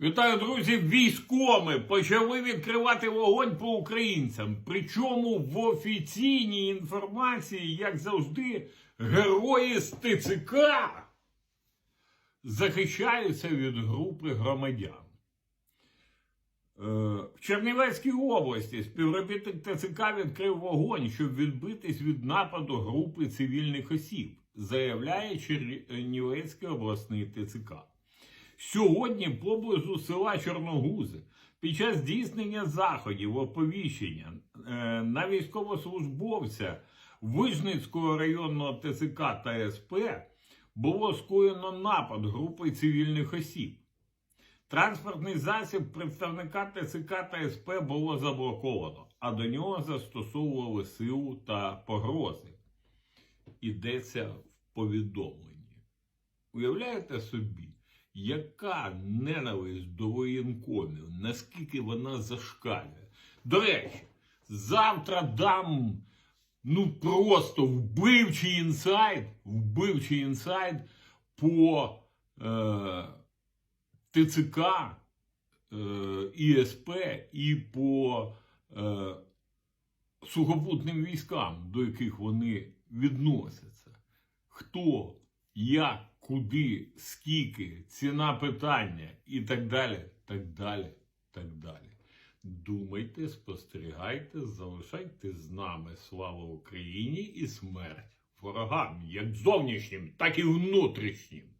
Вітаю, друзі! Військоми почали відкривати вогонь по українцям. Причому в офіційній інформації, як завжди, герої з ТЦК захищаються від групи громадян. Е, В Чернівецькій області співробітник ТЦК відкрив вогонь, щоб відбитись від нападу групи цивільних осіб, заявляє Чернівецький обласний ТЦК. Сьогодні поблизу села Чорногузи під час здійснення заходів оповіщення е, на військовослужбовця Вижницького районного ТЦК та СП було скоєно напад групи цивільних осіб. Транспортний засіб представника ТЦК та СП було заблоковано, а до нього застосовували силу та погрози. Йдеться в повідомленні. Уявляєте собі, яка ненависть до воєнкомів, наскільки вона зашкалює. До речі, завтра дам ну просто вбивчий інсайт, вбивчий інсайт по е, ТЦК, е, ІСП і по е, сухопутним військам, до яких вони відносяться. Хто, як, куди, скільки, ціна питання і так далі, так далі, так далі. Думайте, спостерігайте, залишайте з нами слава Україні і смерть ворогам, як зовнішнім, так і внутрішнім.